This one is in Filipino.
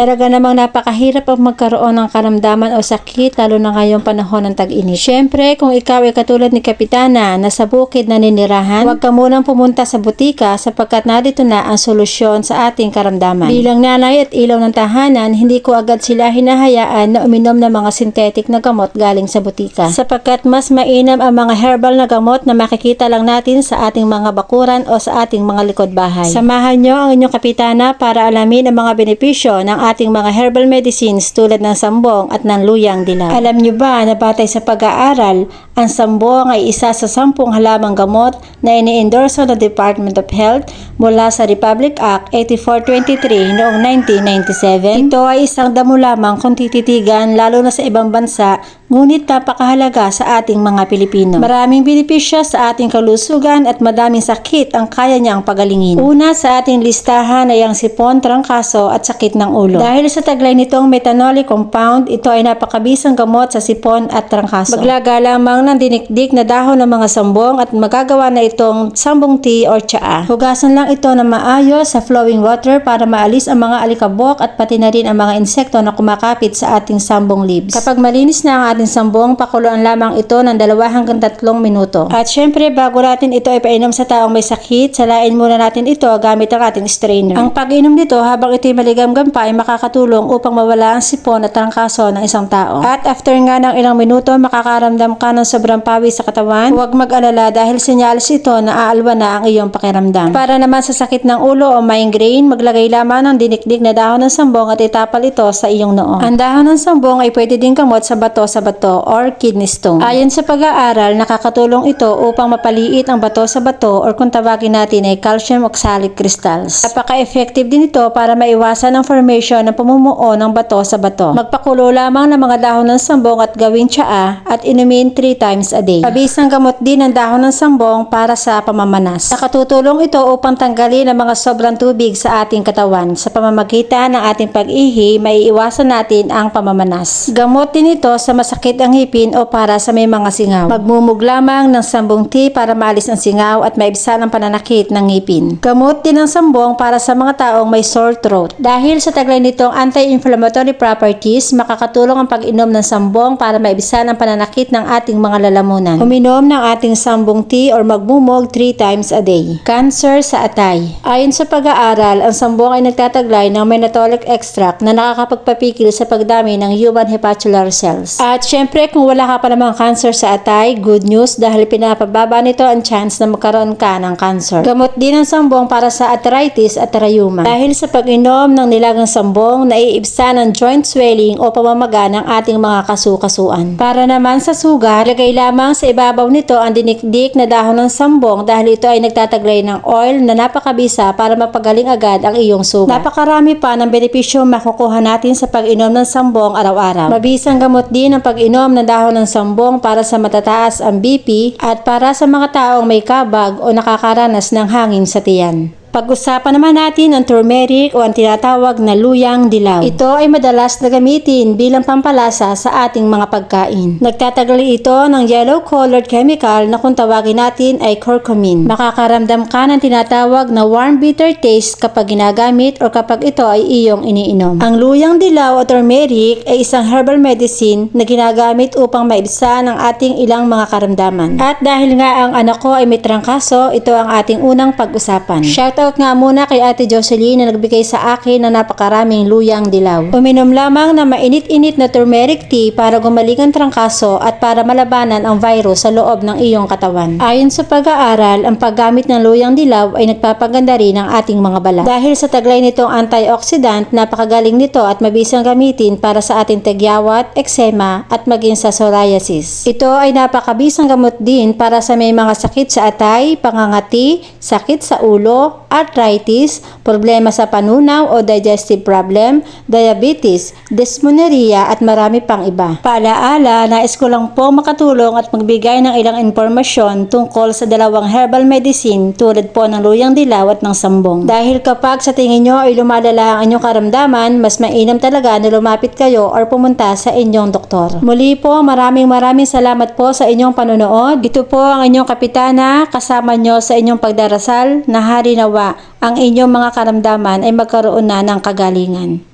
Talaga namang napakahirap ang magkaroon ng karamdaman o sakit lalo na ngayong panahon ng tag-init. Siyempre, kung ikaw ay katulad ni Kapitana na sa bukid na ninirahan, huwag ka munang pumunta sa butika sapagkat narito na ang solusyon sa ating karamdaman. Bilang nanay at ilaw ng tahanan, hindi ko agad sila hinahayaan na uminom ng mga synthetic na gamot galing sa butika. Sapagkat mas mainam ang mga herbal na gamot na makikita lang natin sa ating mga bakuran o sa ating mga likod bahay. Samahan nyo ang inyong kapitana para alamin ang mga benepisyo ng ating mga herbal medicines tulad ng sambong at ng luyang dilaw. Alam nyo ba na batay sa pag-aaral, ang sambong ay isa sa sampung halamang gamot na ini-endorso ng Department of Health mula sa Republic Act 8423 noong 1997. Ito ay isang damo lamang kung tititigan lalo na sa ibang bansa ngunit napakahalaga sa ating mga Pilipino. Maraming benepisyo sa ating kalusugan at madaming sakit ang kaya niyang pagalingin. Una sa ating listahan ay ang sipon, trangkaso at sakit ng ulo. Dahil sa taglay nitong methanolic compound, ito ay napakabisang gamot sa sipon at trangkaso. Maglaga lamang ng dinikdik na dahon ng mga sambong at magagawa na itong sambong tea or tsaa. Hugasan lang ito na maayos sa flowing water para maalis ang mga alikabok at pati na rin ang mga insekto na kumakapit sa ating sambong leaves. Kapag malinis na ang sambong, pakuluan lamang ito ng dalawa hanggang tatlong minuto. At syempre, bago natin ito ipainom sa taong may sakit, salain muna natin ito gamit ang ating strainer. Ang pag-inom nito habang ito'y maligamgam pa ay makakatulong upang mawala ang sipon at trangkaso ng isang tao. At after nga ng ilang minuto, makakaramdam ka ng sobrang pawis sa katawan. Huwag mag-alala dahil sinyalis ito na aalwa na ang iyong pakiramdam. Para naman sa sakit ng ulo o migraine, maglagay lamang ng dinikdik na dahon ng sambong at itapal ito sa iyong noo. Ang dahon ng sambong ay pwede din kamot sa bato sa bato or kidney stone. Ayon sa pag-aaral, nakakatulong ito upang mapaliit ang bato sa bato or kung tawagin natin ay calcium oxalic crystals. Napaka-effective din ito para maiwasan ang formation ng pamumuo ng bato sa bato. Magpakulo lamang ng mga dahon ng sambong at gawin tsaa at inumin 3 times a day. Pabisang gamot din ang dahon ng sambong para sa pamamanas. Nakatutulong ito upang tanggalin ang mga sobrang tubig sa ating katawan. Sa pamamagitan ng ating pag-ihi, maiiwasan natin ang pamamanas. Gamot din ito sa masakit ang ngipin o para sa may mga singaw. Magmumug lamang ng sambong tea para maalis ang singaw at maibsan ang pananakit ng ngipin. Gamot din ang sambong para sa mga taong may sore throat. Dahil sa taglay nitong anti-inflammatory properties, makakatulong ang pag-inom ng sambong para maibsan ang pananakit ng ating mga lalamunan. Uminom ng ating sambong tea or magmumog 3 times a day. Cancer sa atay. Ayon sa pag-aaral, ang sambong ay nagtataglay ng mannitolic extract na nakakapagpapigil sa pagdami ng human hepatocellular cells. At syempre, kung wala ka pa namang cancer sa atay, good news dahil pinapababa nito ang chance na magkaroon ka ng cancer. Gamot din ang sambong para sa arthritis at rheuma. Dahil sa pag-inom ng nilagang sambong, naiibsan ang joint swelling o pamamaga ng ating mga kasukasuan. Para naman sa sugar, lagay lamang sa ibabaw nito ang dinikdik na dahon ng sambong dahil ito ay nagtataglay ng oil na napakabisa para mapagaling agad ang iyong sugar. Napakarami pa ng benepisyo makukuha natin sa pag-inom ng sambong araw-araw. Mabisang gamot din ang pag-inom ng dahon ng sambong para sa matataas ang BP at para sa mga taong may kabag o nakakaranas ng hangin sa tiyan. Pag-usapan naman natin ang turmeric o ang tinatawag na luyang dilaw. Ito ay madalas na gamitin bilang pampalasa sa ating mga pagkain. Nagtatagal ito ng yellow colored chemical na kung tawagin natin ay curcumin. Makakaramdam ka ng tinatawag na warm bitter taste kapag ginagamit o kapag ito ay iyong iniinom. Ang luyang dilaw o turmeric ay isang herbal medicine na ginagamit upang maibsan ang ating ilang mga karamdaman. At dahil nga ang anak ko ay may trangkaso, ito ang ating unang pag-usapan. Shout Shoutout nga muna kay Ate Jocelyn na nagbigay sa akin ng napakaraming luyang dilaw. Uminom lamang na mainit-init na turmeric tea para gumaling ang trangkaso at para malabanan ang virus sa loob ng iyong katawan. Ayon sa pag-aaral, ang paggamit ng luyang dilaw ay nagpapaganda rin ng ating mga balat. Dahil sa taglay nitong antioxidant, napakagaling nito at mabisang gamitin para sa ating tagyawat, eksema at maging sa psoriasis. Ito ay napakabisang gamot din para sa may mga sakit sa atay, pangangati, sakit sa ulo, arthritis, problema sa panunaw o digestive problem, diabetes, dysmenorrhea at marami pang iba. Paalaala, nais ko lang po makatulong at magbigay ng ilang impormasyon tungkol sa dalawang herbal medicine tulad po ng luyang dilaw at ng sambong. Dahil kapag sa tingin nyo ay lumalala ang inyong karamdaman, mas mainam talaga na lumapit kayo or pumunta sa inyong doktor. Muli po, maraming maraming salamat po sa inyong panonood. Ito po ang inyong kapitana, kasama nyo sa inyong pagdarasal na hari nawa ang inyong mga karamdaman ay magkaroon na ng kagalingan.